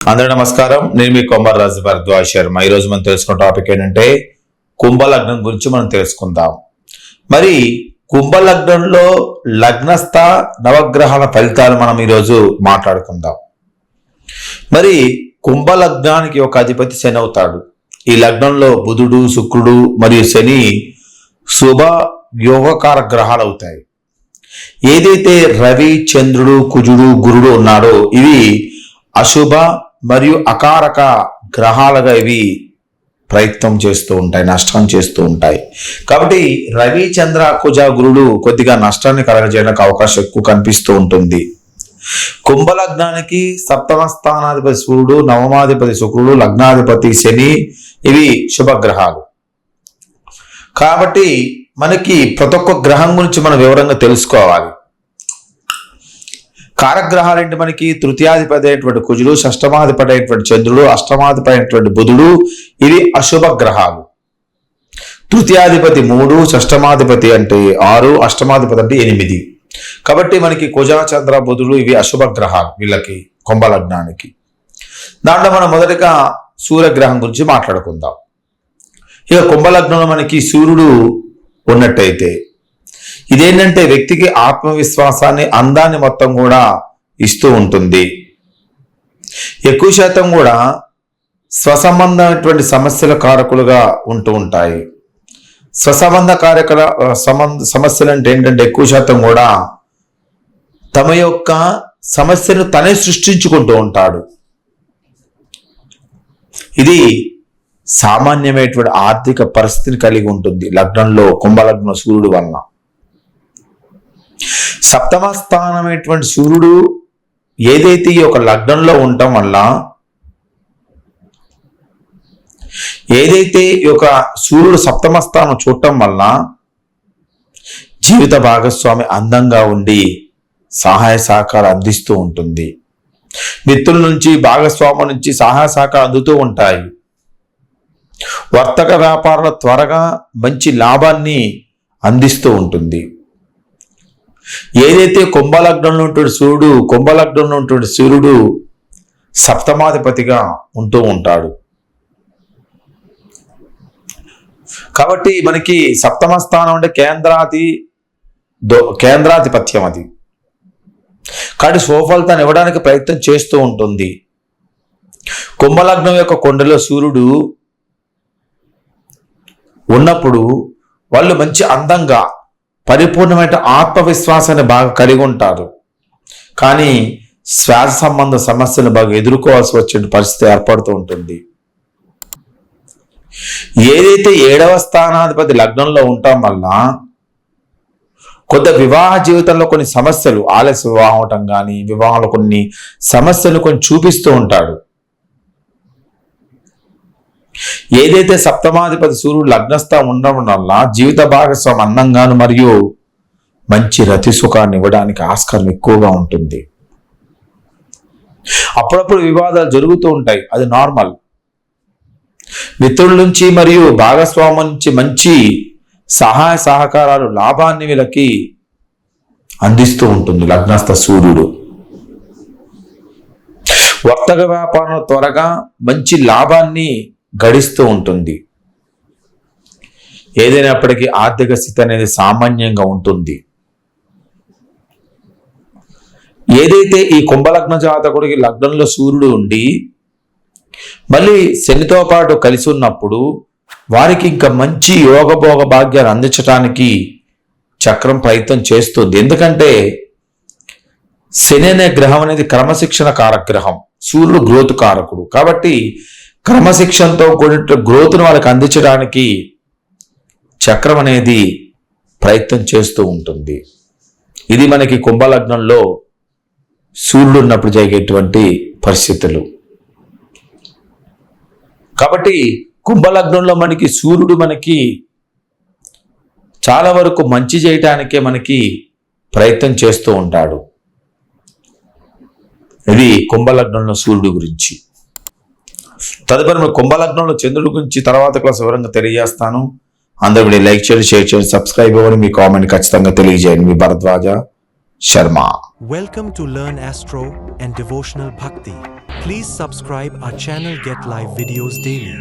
అందరూ నమస్కారం. నేను మీ కొమ్మర్ రాజు భరద్వాజ్ శర్మ. ఈ రోజు మనం తెలుసుకున్న టాపిక్ ఏంటంటే కుంభలగ్నం గురించి మనం తెలుసుకుందాం. మరి కుంభలగ్నంలో లగ్నస్థ నవగ్రహాల ఫలితాలు మనం ఈరోజు మాట్లాడుకుందాం. మరి కుంభలగ్నానికి ఒక అధిపతి శని అవుతాడు. ఈ లగ్నంలో బుధుడు శుక్రుడు మరియు శని శుభ యోగకార గ్రహాలు అవుతాయి. ఏదైతే రవి చంద్రుడు కుజుడు గురుడు ఉన్నాడో ఇవి అశుభ మరియు అకారక గ్రహాలుగా ఇవి ప్రయత్నం చేస్తూ ఉంటాయి నష్టం చేస్తూ ఉంటాయి. కాబట్టి రవి చంద్ర కుజ గురుడు కొద్దిగా నష్టాన్ని కలగజేయడానికి అవకాశం ఎక్కువ కనిపిస్తూ ఉంటుంది. కుంభలగ్నానికి సప్తమ స్థానాధిపతి సూర్యుడు నవమాధిపతి శుక్రుడు లగ్నాధిపతి శని ఇవి శుభగ్రహాలు. కాబట్టి మనకి ప్రతి ఒక్క గ్రహం గురించి మనం వివరంగా తెలుసుకోవాలి. కారగ్రహాలు ఏంటి మనకి? తృతీయాధిపతి అయినటువంటి కుజుడు షష్టమాధిపతి అయినటువంటి చంద్రుడు అష్టమాధిపతి అయినటువంటి బుధుడు ఇవి అశుభ గ్రహాలు తృతీయాధిపతి మూడు షష్టమాధిపతి అంటే ఆరు అష్టమాధిపతి అంటే ఎనిమిది. కాబట్టి మనకి కుజ చంద్ర బుధుడు ఇవి అశుభ గ్రహాలు వీళ్ళకి కుంభలగ్నానికి. దాంట్లో మనం మొదటగా సూర్యగ్రహం గురించి మాట్లాడుకుందాం. ఇక కుంభలగ్నంలో మనకి సూర్యుడు ఉన్నట్టయితే ఇదేంటంటే వ్యక్తికి ఆత్మవిశ్వాసాన్ని అందాన్ని మొత్తం కూడా ఇస్తూ ఉంటుంది. ఎక్కువ శాతం కూడా స్వసంబంధమైనటువంటి సమస్యల కారకులుగా ఉంటూ ఉంటాయి. స్వసంబంధ కార్యకల సంబంధ సమస్యలు అంటే ఏంటంటే ఎక్కువ శాతం కూడా తమ యొక్క సమస్యను తనే సృష్టించుకుంటూ ఉంటాడు. ఇది సామాన్యమైనటువంటి ఆర్థిక పరిస్థితిని కలిగి ఉంటుంది. లగ్నంలో కుంభలగ్న సూర్యుడు వలన. సప్తమ స్థానమైనటువంటి సూర్యుడు ఏదైతే ఈ యొక్క లగ్నంలో ఉండటం వల్ల ఏదైతే ఈ యొక్క సూర్యుడు సప్తమ స్థానం చూడటం వల్ల జీవిత భాగస్వామి అందంగా ఉండి సహాయ సహకారం అందిస్తూ ఉంటుంది. మిత్రుల నుంచి భాగస్వామి నుంచి సహాయ సహకారం అందుతూ ఉంటాయి. వర్తక వ్యాపారాల త్వరగా మంచి లాభాన్ని అందిస్తూ ఉంటుంది. ఏదైతే కుంభలగ్నంలో ఉంటుంది సూర్యుడు కుంభలగ్నంలో ఉంటుంది సూర్యుడు సప్తమాధిపతిగా ఉంటూ ఉంటాడు. కాబట్టి మనకి సప్తమ స్థానం అంటే కేంద్రాది దో కేంద్రాధిపత్యం అది. కాబట్టి స్వఫలితాన్ని ఇవ్వడానికి ప్రయత్నం చేస్తూ ఉంటుంది. కుంభలగ్నం యొక్క కొండలో సూర్యుడు ఉన్నప్పుడు వాళ్ళు మంచి అందంగా పరిపూర్ణమైన ఆత్మవిశ్వాసాన్ని బాగా కలిగి ఉంటారు. కానీ శ్వాస సంబంధ సమస్యలు బాగా ఎదుర్కోవాల్సి వచ్చిన పరిస్థితి ఏర్పడుతూ ఉంటుంది. ఏదైతే ఏడవ స్థానాధిపతి లగ్నంలో ఉండటం వల్ల కొంత వివాహ జీవితంలో కొన్ని సమస్యలు ఆలస్య వివాహం అవటం కానీ వివాహంలో కొన్ని సమస్యలు కొన్ని చూపిస్తూ ఉంటాడు. ఏదైతే సప్తమాధిపతి సూర్యుడు లగ్నస్థ ఉండడం వల్ల జీవిత భాగస్వామి అందంగాను మరియు మంచి రతి సుఖాన్ని ఇవ్వడానికి ఆస్కారం ఎక్కువగా ఉంటుంది. అప్పుడప్పుడు వివాదాలు జరుగుతూ ఉంటాయి. అది నార్మల్. మిత్రుల నుంచి మరియు భాగస్వామి నుంచి మంచి సహాయ సహకారాలు లాభాన్ని వీళ్ళకి అందిస్తూ ఉంటుంది లగ్నస్థ సూర్యుడు. వర్తక వ్యాపారం త్వరగా మంచి లాభాన్ని గడిస్తూ ఉంటుంది. ఏదైనప్పటికీ ఆర్థిక స్థితి అనేది సామాన్యంగా ఉంటుంది. ఏదైతే ఈ కుంభలగ్న జాతకుడికి లగ్నంలో సూర్యుడు ఉండి మళ్ళీ శనితో పాటు కలిసి ఉన్నప్పుడు వారికి ఇంకా మంచి యోగభోగ భాగ్యాలు అందించడానికి చక్రం ప్రయత్నం చేస్తుంది. ఎందుకంటే శని అనే గ్రహం అనేది క్రమశిక్షణ కారగ్రహం. సూర్యుడు గ్రోత్ కారకుడు. కాబట్టి క్రమశిక్షణతో కూడిన గ్రోత్ను వాళ్ళకి అందించడానికి చక్రం అనేది ప్రయత్నం చేస్తూ ఉంటుంది. ఇది మనకి కుంభలగ్నంలో సూర్యుడు ఉన్నప్పుడు జరిగేటువంటి పరిస్థితులు. కాబట్టి కుంభలగ్నంలో మనకి సూర్యుడు మనకి చాలా వరకు మంచి చేయటానికే మనకి ప్రయత్నం చేస్తూ ఉంటాడు. ఇది కుంభలగ్నంలో సూర్యుడు గురించి. తదుపరి మన కుంభలగ్నంలో చంద్రుడి గురించి తర్వాత క్లాస్ వివరంగా తెలియజేస్తాను. అందరూ వీడియో లైక్ చేయండి షేర్ చేయండి సబ్స్క్రైబ్ అవ్వండి. మీ కామెంట్ ఖచ్చితంగా తెలియజేయండి. మీ Bharadwaja Sharma. Welcome to learn astro and devotional bhakti please subscribe our channel get live videos daily